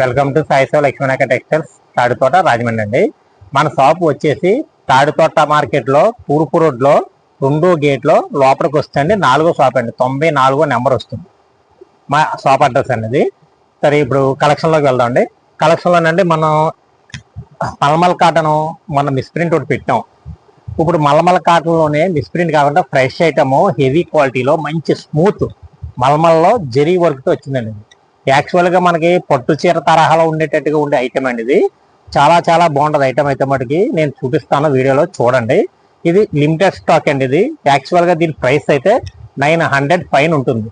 Welcome to Saiseva Lakshminayaka textiles Taditota Rajahmundry అండి. మన shop వచ్చేసి తాడితోట మార్కెట్లో పూర్పు తూర్పు రెండో గేట్లో లోపలికి వస్తుంది నాలుగో షాప్ అండి. తొంభై నాలుగో నెంబర్ వస్తుంది. మా షాప్ అడ్రస్ అనేది. సరే ఇప్పుడు కలెక్షన్లోకి వెళ్దాం అండి. కలెక్షన్లోనండి మనం మల్మల్ కాటన్ మన మిస్ప్రింట్ ఒకటి పెట్టాం. ఇప్పుడు మల్మల్ కాటన్లోనే మిస్ప్రింట్ కాకుండా ఫ్రెష్ ఐటమ్ హెవీ క్వాలిటీలో మంచి స్మూత్ మల్మల్లో జెరీ వర్క్తో వచ్చిందండి. యాక్చువల్గా మనకి పట్టు చీర తరహాలో ఉండేటట్టుగా ఉండే ఐటమ్ అండి ఇది. చాలా చాలా బాగుంటది ఐటమ్ అయితే మటుకి. నేను చూపిస్తాను వీడియోలో చూడండి. ఇది లిమిటెడ్ స్టాక్ అండి ఇది. యాక్చువల్గా దీని ప్రైస్ అయితే నైన్ హండ్రెడ్ పైన ఉంటుంది.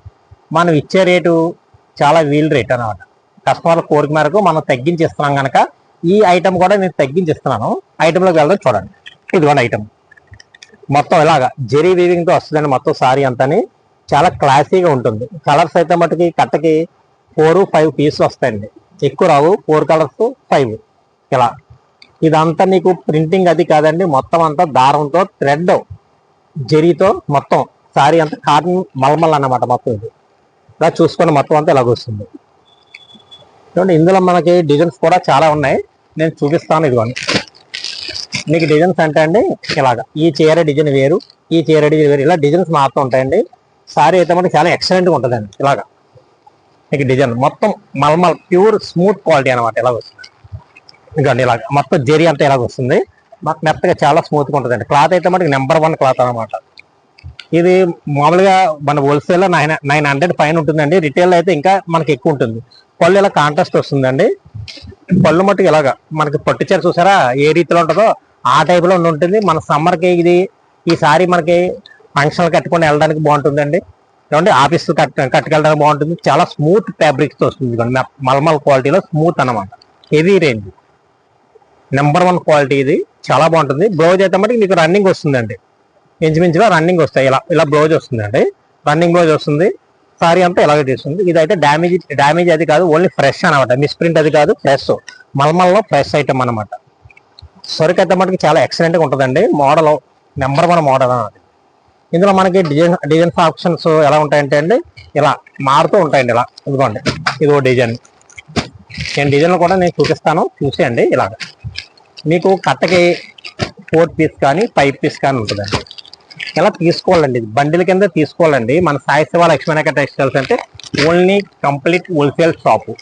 మనం ఇచ్చే రేటు చాలా వీల్ రేట్ అన్నమాట. కస్టమర్ల కోరిక మేరకు మనం తగ్గించి ఇస్తున్నాం కనుక ఈ ఐటమ్ కూడా నేను తగ్గించి ఇస్తున్నాను వెళ్దాం చూడండి. ఇదిగోండి ఐటమ్ మొత్తం ఇలాగా జెరీ వీవింగ్తో వస్తుందండి మొత్తం సారీ అంతాని. చాలా క్లాసీగా ఉంటుంది. కలర్స్ అయితే మటుకి కట్టకి ఫోర్ ఫైవ్ పీస్ వస్తాయండి. ఎక్కువ రావు ఫోర్ కలర్స్ ఫైవ్. ఇలా. ఇదంతా నీకు ప్రింటింగ్ అది కాదండి. మొత్తం అంతా దారంతో థ్రెడ్ జెరీతో మొత్తం. సారీ అంతా కాటన్ మల్మల్ అన్నమాట మొత్తం ఇది. ఇలా చూసుకొని మొత్తం అంతా ఇలాగ వస్తుంది. చూడండి ఇందులో మనకి డిజైన్స్ కూడా చాలా ఉన్నాయి. నేను చూపిస్తాను ఇదిగోండి. మీకు డిజైన్స్ అంటే అండి ఇలాగా. ఈ చీర డిజైన్ వేరు ఈ చీర డిజైన్ వేరు. ఇలా డిజైన్స్ మారుతూ ఉంటాయండి. సారీ అయితే మనకి చాలా ఎక్సలెంట్గా ఉంటుందండి ఇలాగా. మీకు డిజైన్ మొత్తం మల్మల్ ప్యూర్ స్మూత్ క్వాలిటీ అనమాట ఇలా వస్తుంది. ఇదిగోండి ఇలా మొత్తం జెరీ అంతా ఇలాగ వస్తుంది. మాకు మెత్తగా చాలా స్మూత్గా ఉంటుందండి. క్లాత్ అయితే మనకి నెంబర్ వన్ క్లాత్ అనమాట ఇది మామూలుగా మన హోల్సేల్లో నైన్ నైన్ హండ్రెడ్ పైన ఉంటుందండి. రిటైల్ అయితే ఇంకా మనకి ఎక్కువ ఉంటుంది. పళ్ళు ఇలా కాంట్రాస్ట్ వస్తుందండి. పళ్ళు మట్టుకు ఇలాగా మనకి పట్టు చీర చూసారా? ఏ రీతిలో ఉంటుందో ఆ టైప్లో ఉంటుంది. మన సమ్మర్కి ఇది ఈసారి మనకి ఫంక్షన్ కట్టుకొని వెళ్ళడానికి బాగుంటుందండి. ఏమంటే ఆఫీస్ కట్ కట్టుకెళ్ళడానికి బాగుంటుంది. చాలా స్మూత్ ఫ్యాబ్రిక్స్ వస్తుంది ఇదిగోండి. మల్మల్ క్వాలిటీలో స్మూత్ అన్నమాట. Heavy range. Number one quality ఇది. చాలా బాగుంటుంది. బ్లౌజ్ అయితే మటుకు మీకు రన్నింగ్ వస్తుందండి. ఇంచుమించుగా రన్నింగ్ వస్తాయి. ఇలా ఇలా బ్లౌజ్ వస్తుందండి. రన్నింగ్ బ్లౌజ్ వస్తుంది. సారీ అంతా ఇలాగే తీస్తుంది. ఇదైతే డ్యామేజ్ డ్యామేజ్ అది కాదు. ఓన్లీ ఫ్రెష్ అనమాట మిస్ప్రింట్ అది కాదు. ఫ్రెష్. మల్మల్లో ఫ్రెష్ ఐటమ్ అన్నమాట. సరుకు అయితే మటుకు చాలా ఎక్సలెంట్గా ఉంటుందండి. మోడల్ నెంబర్ వన్ మోడల్ అన్నది ఇందులో మనకి డిజైన్ డిజైన్స్ ఆప్షన్స్ ఎలా ఉంటాయంటే అండి ఇలా మారుతూ ఉంటాయండి ఇలా. ఇదిగోండి ఇదో డిజైన్ నేను డిజైన్లు కూడా నేను చూపిస్తాను చూసేయండి ఇలాగ. మీకు కట్టకి ఫోర్ పీస్ కానీ ఫైవ్ పీస్ కానీ ఉంటుందండి. ఇలా తీసుకోవాలండి బండిల కింద తీసుకోవాలండి. మన సాయి శివ లక్ష్మీనాయక టెక్స్టైల్స్ అంటే ఓన్లీ కంప్లీట్ హోల్సేల్ షాపు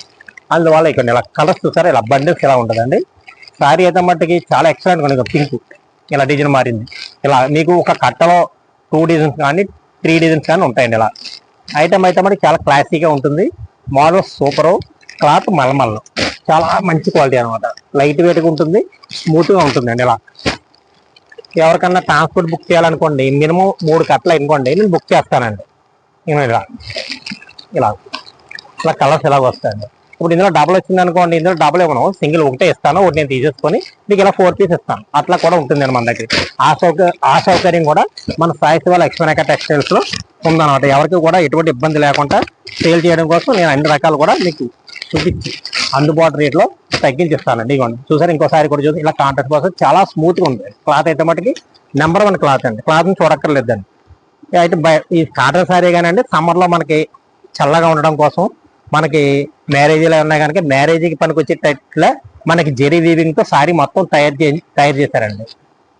అందువల్ల ఇక్కడ ఇలా కలర్స్ చూసారా ఇలా బండిల్స్ ఇలా ఉంటుందండి. సారీ అయితే మట్టుకి చాలా ఎక్సలెంట్ ఉంది పింక్. ఇలా డిజైన్ మారింది. ఇలా మీకు ఒక కట్టలో టూ డిజైన్స్ కానీ త్రీ డిజైన్స్ కానీ ఉంటాయండి ఇలా. ఐటమ్ అయితే మరి చాలా క్లాసీగా ఉంటుంది. మోడల్ సూపర్ క్లాత్ మలమల్ చాలా మంచి క్వాలిటీ అనమాట లైట్ వెయిట్గా ఉంటుంది స్మూత్గా ఉంటుందండి ఇలా. ఎవరికన్నా ట్రాన్స్పోర్ట్ బుక్ చేయాలనుకోండి మినిమం మూడు కట్టలు అనుకోండి నేను బుక్ చేస్తానండి. ఇలా ఇలా. ఇలా కలర్స్ ఇలాగ వస్తాయండి. ఇప్పుడు ఇందులో డబల్ వచ్చింది అనుకోండి ఇందులో డబల్ ఇవ్వను. సింగిల్ ఒకటే ఇస్తాను ఒకటి నేను తీసేసుకొని మీకు ఇలా ఫోర్ పీస్ ఇస్తాను. అట్లా కూడా ఉంటుంది మన దగ్గర. ఆ సౌకర్యం ఆ సౌకర్యం కూడా మన సాయి శివ లక్ష్మణక టెక్స్టైల్స్లో ఉందన్నమాట. ఎవరికి కూడా ఎటువంటి ఇబ్బంది లేకుండా సేల్ చేయడం కోసం నేను అన్ని రకాలు కూడా మీకు చూపించి అందుబాటు రేట్లో తగ్గించిస్తానండి ఇవ్వండి చూసారు? ఇంకోసారి కూడా చూసి ఇలా కాంటాక్ట్ కోసం చాలా స్మూత్గా ఉంది. క్లాత్ అయితే మటుకి నెంబర్ వన్ క్లాత్ అండి. క్లాత్ని చూడక్కర్లేదండి. అయితే ఈ కాటన్ సారీ కానీ సమ్మర్ సమ్మర్లో మనకి చల్లగా ఉండడం కోసం మనకి మ్యారేజ్లో ఉన్నా కనుక మ్యారేజీకి పనికొచ్చేటట్ల మనకి జెరీ వీవింగ్తో సారీ మొత్తం తయారు చే తయారు చేశారండి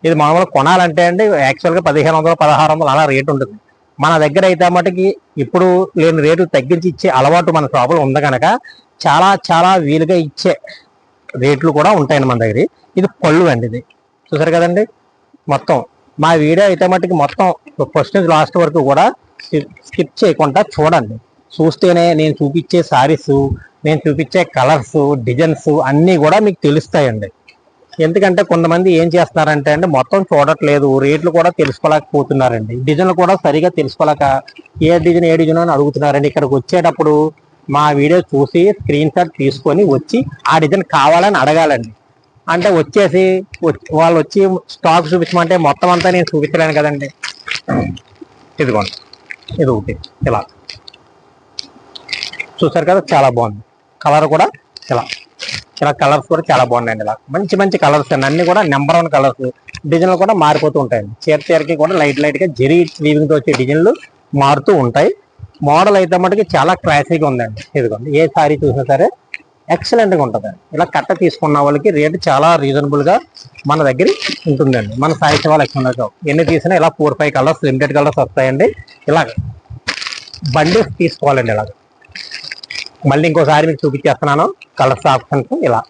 ఇది మామూలుగా కొనాలంటే అండి యాక్చువల్గా పదిహేను వందలు పదహారు వందలు అలా రేటు ఉంటుంది. మన దగ్గర అయితే మటుకి ఇప్పుడు లేని రేటు తగ్గించి ఇచ్చే అలవాటు మన షాపులో ఉంది కనుక చాలా చాలా వీలుగా ఇచ్చే రేట్లు కూడా ఉంటాయండి మన దగ్గర. ఇది పళ్ళు అండి ఇది. చూసారు కదండి? మొత్తం. మా వీడియో అయితే మటుకి మొత్తం ఫస్ట్ నుంచి లాస్ట్ వరకు కూడా స్కిప్ చేయకుండా చూడండి. చూస్తేనే నేను చూపించే శారీస్ నేను చూపించే కలర్స్ డిజైన్స్ అన్నీ కూడా మీకు తెలుస్తాయండి. ఎందుకంటే కొంతమంది ఏం చేస్తున్నారంటే అండి మొత్తం చూడట్లేదు రేట్లు కూడా తెలుసుకోలేకపోతున్నారండి. డిజైన్లు కూడా సరిగా తెలుసుకోలేక ఏ డిజైన్ ఏ డిజైన్ అని అడుగుతున్నారండి. ఇక్కడికి వచ్చేటప్పుడు మా వీడియో చూసి స్క్రీన్ షాట్ తీసుకొని వచ్చి ఆ డిజైన్ కావాలని అడగాలండి. అంటే వచ్చేసి వాళ్ళు వచ్చి స్టాక్ చూపించమంటే మొత్తం అంతా నేను చూపించలేను కదండి. ఇదిగోండి. ఇది ఒకటి. ఇలా. చూసారు కదా చాలా బాగుంది. కలర్ కూడా ఇలా. ఇలా కలర్స్ కూడా చాలా బాగున్నాయండి ఇలా. మంచి మంచి కలర్స్ అండి. అన్ని కూడా నెంబర్ వన్ కలర్స్ డిజైన్లు కూడా మారిపోతూ ఉంటాయండి. చీర చీరకి కూడా లైట్ లైట్గా జెరీ తో వచ్చే డిజైన్లు మారుతూ ఉంటాయి. మోడల్ అయితే మటుకి చాలా క్లాసిక్ ఉందండి. ఇదిగోండి ఏ సారీ చూసినా సరే ఎక్సలెంట్గా ఉంటుందండి. ఉంటుంది ఇలా కట్ట తీసుకున్న వాళ్ళకి రేటు చాలా రీజనబుల్గా మన దగ్గర ఉంటుందండి. మన సాయి వాళ్ళు ఎక్కువ ఎన్ని తీసినా ఇలా four five colours limited colours వస్తాయండి. ఇలాగ. బండి తీసుకోవాలండి ఇలాగ. మళ్ళీ ఇంకోసారి మీకు చూపించేస్తున్నాను కలర్స్ ఆప్షన్స్ ఇలా.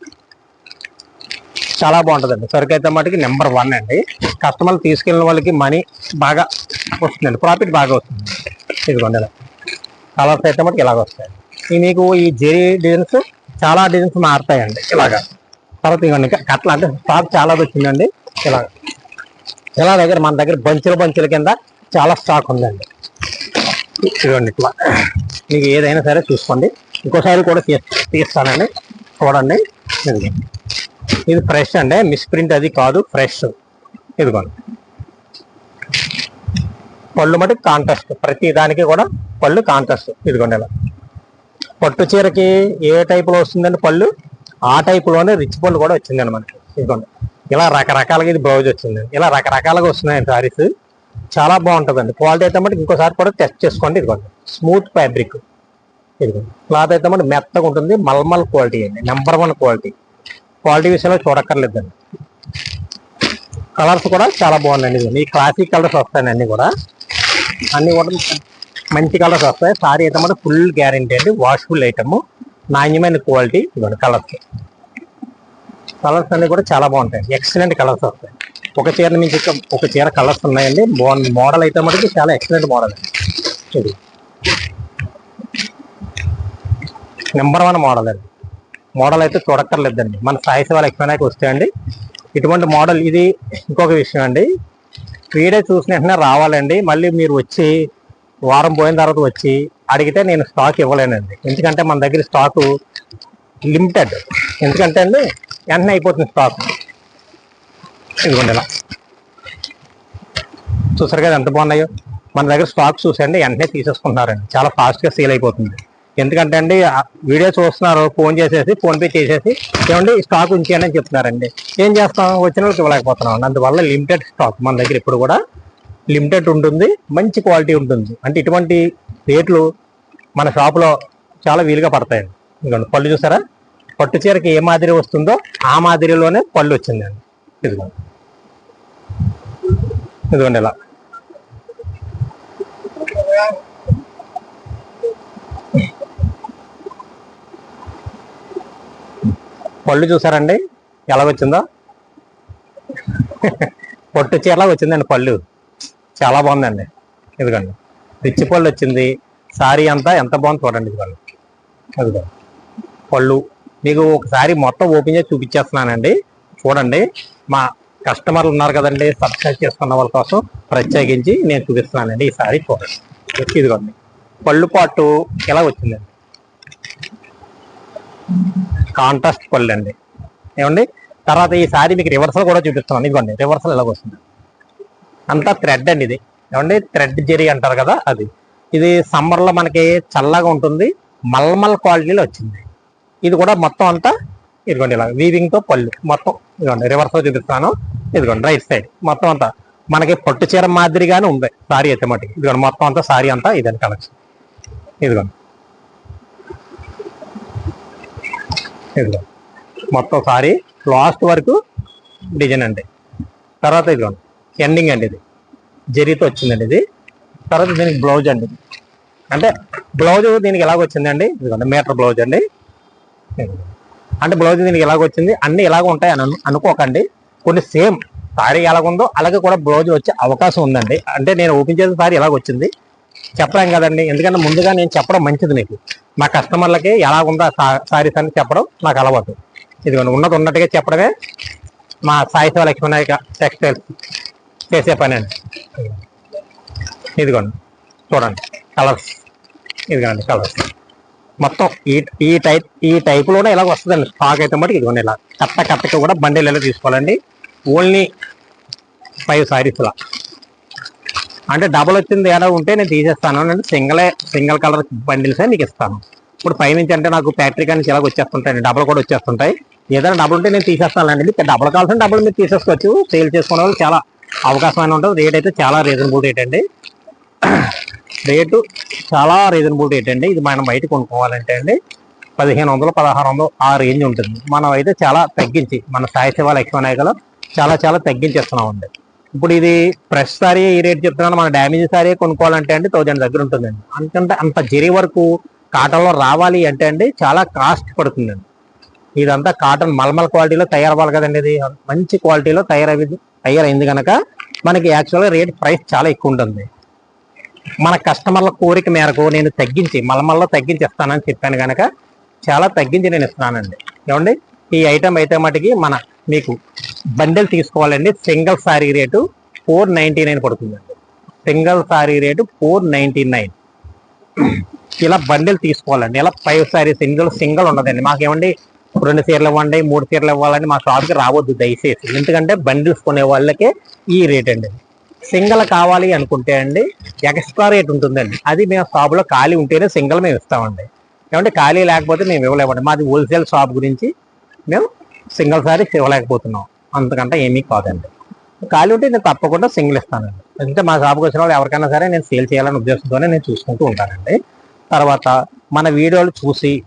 చాలా బాగుంటుందండి. సరుకు అయితే మటుకి నెంబర్ వన్ అండి. కస్టమర్లు తీసుకెళ్ళిన వాళ్ళకి మనీ బాగా వస్తుందండి. ప్రాఫిట్ బాగా వస్తుంది. ఇదిగోండి ఇలా. కలర్స్ అయితే మటుకు ఇలాగ వస్తాయి. ఈ మీకు ఈ జెరీ డిజైన్స్ చాలా డిజైన్స్ మారుతాయండి. ఇలాగా. తర్వాత ఇవ్వండి. కట్ల అంటే స్టాక్ చాలా వచ్చిందండి. ఇలాగ. ఇలా దగ్గర మన దగ్గర బంచుల బంచుల కింద చాలా స్టాక్ ఉందండి. ఇదిగోండి ఇట్లా. మీకు ఏదైనా సరే చూసుకోండి. ఇంకోసారి కూడా తీస్తానండి చూడండి ఇదిగోండి ఇది ఫ్రెష్ అండి మిస్ప్రింట్ అది కాదు ఫ్రెష్. ఇదిగోండి పళ్ళు మటుకు కాంట్రాస్ట్ ప్రతి దానికి కూడా పళ్ళు కాంట్రాస్ట్ ఇదిగోండి ఇలా పట్టు చీరకి ఏ టైపులో వస్తుందండి పళ్ళు? ఆ టైపులోనే రిచ్ పళ్ళు కూడా వచ్చిందండి మనకి. ఇదిగోండి ఇలా రకరకాలుగా ఇది బ్లౌజ్ వచ్చిందండి ఇలా రకరకాలుగా వస్తున్నాయండి సారీస్. చాలా బాగుంటుందండి. క్వాలిటీ అయితే మటుకు ఇంకోసారి కూడా టెస్ట్ చేసుకోండి. ఇదిగోండి స్మూత్ ఫ్యాబ్రిక్. ఇది క్లాత్ అయితే మటుకు మెత్తగా ఉంటుంది మల్మల్ క్వాలిటీ అండి. Number one quality. క్వాలిటీ విషయంలో చూడక్కర్లేదండి. కలర్స్ కూడా చాలా బాగున్నాయండి. ఇది ఈ క్లాసిక్ కలర్స్ వస్తాయండి అన్నీ కూడా. అన్నీ కూడా మంచి కలర్స్ వస్తాయి. సారీ అయితే మటుకు ఫుల్ గ్యారంటీ అండి. వాష్ఫుల్ ఐటమ్ నాణ్యమైన క్వాలిటీ ఇవ్వండి కలర్స్ కలర్స్ అన్నీ కూడా చాలా బాగుంటాయి. ఎక్సలెంట్ కలర్స్ వస్తాయి. ఒక చీర నుంచి ఒక చీర కలర్స్ ఉన్నాయండి. బాగుంది మోడల్ అయితే మటుకు చాలా ఎక్సలెంట్ మోడల్ ఇది నెంబర్ వన్ మోడల్ అండి. మోడల్ అయితే చూడక్కర్లేదండి. మన సాయి శివాలు ఎక్కువనాకి వస్తాయండి. ఇటువంటి మోడల్ ఇది ఇంకొక విషయం అండి. వీడే చూసిన వెంటనే రావాలండి. మళ్ళీ మీరు వచ్చి వారం పోయిన తర్వాత వచ్చి అడిగితే నేను స్టాక్ ఇవ్వలేనండి. ఎందుకంటే మన దగ్గర స్టాకు లిమిటెడ్. ఎందుకంటే అండి వెంటనే అయిపోతుంది స్టాక్. ఇదిగోండి ఇలా. చూసారు కదా ఎంత బాగున్నాయో? మన దగ్గర స్టాక్ చూసండి వెంటనే తీసేసుకుంటున్నారండి. చాలా ఫాస్ట్గా సేల్ అయిపోతుంది. ఎందుకంటే అండి వీడియో చూస్తున్నారు ఫోన్ చేసేసి ఫోన్పే చేసేసి ఏమండి స్టాక్ ఉంచేయండి అని చెప్తున్నారండి. ఏం చేస్తాం? వచ్చిన వాళ్ళకి ఇవ్వలేకపోతున్నాం అందువల్ల లిమిటెడ్ స్టాక్ మన దగ్గర ఇప్పుడు కూడా లిమిటెడ్ ఉంటుంది మంచి క్వాలిటీ ఉంటుంది. అంటే ఇటువంటి రేట్లు మన షాపులో చాలా వీలుగా పడతాయండి. ఇదిగోండి పళ్ళు చూసారా? పట్టు చీరకి ఏ మాదిరి వస్తుందో ఆ మాదిరిలోనే పళ్ళు వచ్చిందండి. ఇదిగోండి. ఇదిగోండి ఇలా. పళ్ళు చూసారండి? ఎలా వచ్చిందో? పొట్టు చీరలా వచ్చిందండి పళ్ళు. చాలా బాగుందండి. ఇదిగోండి. రిచ్చి పళ్ళు వచ్చింది. సారీ అంతా ఎంత బాగుంది చూడండి ఇదిగోండి. అదిగో. పళ్ళు. మీకు ఒకసారి మొత్తం ఓపెన్ చేసి చూపించేస్తున్నానండి. చూడండి. మా కస్టమర్లు ఉన్నారు కదండి. సబ్స్క్రైబ్ చేసుకున్న వాళ్ళ కోసం ప్రత్యేకించి నేను చూపిస్తున్నానండి. ఈ సారీ చూడండి. ఇదిగోండి. పళ్ళు పాటు ఎలా వచ్చిందండి? కాంట్రాస్ట్ పళ్ళు అండి. ఏమండి? తర్వాత ఈ సారీ మీకు రివర్సల్ కూడా చూపిస్తున్నాను. ఇదిగోండి రివర్సల్ ఎలాగొస్తుంది అంతా థ్రెడ్ అండి ఇది. ఏమండి? థ్రెడ్ జెరీ అంటారు కదా అది. ఇది సమ్మర్లో మనకి చల్లగా ఉంటుంది. మల్మల్ క్వాలిటీలో వచ్చింది. ఇది కూడా మొత్తం అంతా ఇదిగోండి ఇలా వీవింగ్తో పళ్ళు. మొత్తం ఇదిగోండి రివర్స్లో చూపిస్తాను ఇదిగోండి రైట్ సైడ్ మొత్తం అంతా మనకి పట్టు చీర మాదిరిగానే ఉంది. సారీ అయితే మటుకు. ఇదిగోండి మొత్తం అంతా సారీ అంతా ఇదని కలెక్షన్. ఇదిగోండి. ఇదిగో మొత్తం సారీ లాస్ట్ వరకు డిజైన్ అండి. తర్వాత ఇదిగోండి ఎండింగ్ అండి ఇది. జరీతో వచ్చిందండి ఇది. తర్వాత దీనికి బ్లౌజ్ అండి. అంటే బ్లౌజ్ దీనికి ఎలాగ వచ్చిందండి? ఇదిగోండి మీటర్ బ్లౌజ్ అండి. అంటే బ్లౌజ్ దీనికి ఎలాగ వచ్చింది? అన్ని ఎలాగ ఉంటాయి అని అనుకోకండి. కొన్ని సేమ్ సారీ ఎలాగుందో అలాగే కూడా బ్లౌజ్ వచ్చే అవకాశం ఉందండి. అంటే నేను ఓపెన్ చేసిన సారీ ఎలాగ వచ్చింది? చెప్పలేం కదండి. ఎందుకంటే ముందుగా నేను చెప్పడం మంచిది నీకు. మా కస్టమర్లకి ఎలా ఉందా సారీస్ అని చెప్పడం నాకు అలవాటు. ఇదిగోండి ఉన్నది ఉన్నట్టుగా చెప్పడమే మా సాయిశివ లక్ష్మీనాయక టెక్స్టైల్స్ చేసే పని అండి. ఇదిగోండి చూడండి కలర్స్. ఇదిగోండి కలర్స్. మొత్తం ఈ ఈ టైప్ ఈ టైప్లోనే ఇలా వస్తుందండి. స్టాక్ అయితే మటుకు ఇదిగోండి ఇలా కట్ట కట్టకి కూడా బండిలు ఎలా తీసుకోవాలండి. ఓన్లీ ఫైవ్ సారీస్లా. అంటే డబల్ వచ్చింది ఏడా ఉంటే నేను తీసేస్తాను. అంటే సింగలే సింగిల్ కలర్ బండిల్సే నీకు ఇస్తాను. ఇప్పుడు పైనుంచి అంటే నాకు ఫ్యాక్టరీ కానీ ఇలాగ వచ్చేస్తుంటాయి. డబల్ కూడా వచ్చేస్తుంటాయి. ఏదైనా డబుల్ ఉంటే నేను తీసేస్తానండి మీకు డబల్ కావాల్సిన డబుల్ మీరు తీసేసుకోవచ్చు. సేల్ చేసుకునే వాళ్ళు చాలా అవకాశమైన ఉంటుంది. రేట్ అయితే చాలా రీజనబుల్ రేట్ అండి. రేటు చాలా రీజనబుల్ రేట్ అండి. ఇది మనం బయట కొనుక్కోవాలంటే అండి పదిహేను వందలు పదహారు వందలు ఆ రేంజ్ ఉంటుంది. మనం అయితే చాలా తగ్గించి మన సాయి శివ లక్ష్మణాయకలో చాలా చాలా తగ్గించేస్తున్నామండి. ఇప్పుడు ఇది ఫ్రెష్ సారీ ఈ రేట్ చెప్తున్నాను. మన డ్యామేజ్ సారీ కొనుక్కోవాలంటే అండి థౌజండ్ దగ్గర ఉంటుందండి. అంతంటే అంత జరి వరకు కాటన్లో రావాలి అంటే అండి చాలా కాస్ట్ పడుతుందండి. ఇదంతా కాటన్ మల్మల్ క్వాలిటీలో తయారవ్వాలి కదండి ఇది. మంచి క్వాలిటీలో తయారయ్యింది తయారైంది కనుక మనకి యాక్చువల్గా రేట్ ప్రైస్ చాలా ఎక్కువ ఉంటుంది. మన కస్టమర్ల కోరిక మేరకు నేను తగ్గించి మలమల్లో తగ్గించి ఇస్తానని చెప్పాను కనుక చాలా తగ్గించి నేను ఇస్తున్నానండి. ఏమండి? ఈ ఐటమ్ అయితే మటుకి మన మీకు బండెల్ తీసుకోవాలండి. Single sari rate four ninety nine పడుతుందండి. Single sari rate four ninety nine. ఇలా బండిల్ తీసుకోవాలండి. ఇలా ఫైవ్ సారీ సింగిల్ సింగిల్ ఉండదండి. మాకేమండి రెండు చీరలు ఇవ్వండి మూడు చీరలు ఇవ్వాలని మా షాప్కి రావద్దు దయచేసి. ఎందుకంటే బండిల్స్ కొనే వాళ్ళకే ఈ రేట్ అండి. సింగిల్ కావాలి అనుకుంటే అండి ఎక్స్ట్రా రేట్ ఉంటుందండి. అది మేము షాపులో ఖాళీ ఉంటేనే సింగిల్ మేము ఇస్తామండి. ఏమంటే ఖాళీ లేకపోతే మేము ఇవ్వలేమండి. మాది హోల్సేల్ షాప్ గురించి మేము సింగిల్ సారీ ఇవ్వలేకపోతున్నాం. అంతకంటే ఏమీ కాదండి. ఖాళీ ఉంటే నేను తప్పకుండా సింగిల్ ఇస్తానండి. ఎందుకంటే మా షాప్కి వచ్చిన వాళ్ళు ఎవరికైనా సరే నేను సేల్ చేయాలని ఉద్దేశంతోనే నేను చూసుకుంటూ ఉంటానండి. తర్వాత మన వీడియోలు చూసి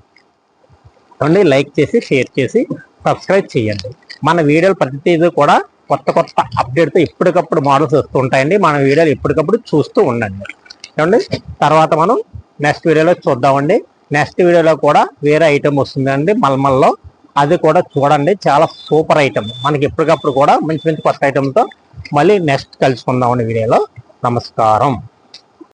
అండి లైక్ చేసి షేర్ చేసి సబ్స్క్రైబ్ చేయండి. మన వీడియోలు ప్రతిదీ కూడా కొత్త కొత్త అప్డేట్తో ఎప్పటికప్పుడు మోడల్స్ వస్తూ ఉంటాయండి. మన వీడియోలు ఎప్పటికప్పుడు చూస్తూ ఉండండి. ఏమండి? తర్వాత మనం నెక్స్ట్ వీడియోలో చూద్దామండి. నెక్స్ట్ వీడియోలో కూడా వేరే ఐటెం వస్తుందండి. మల్మల్లో అది కూడా చూడండి చాలా సూపర్ ఐటమ్. మనకి ఎప్పటికప్పుడు కూడా మంచి మంచి కొత్త ఐటమ్తో మళ్ళీ నెక్స్ట్ కలుసుకుందామండి వీడియోలో. నమస్కారం.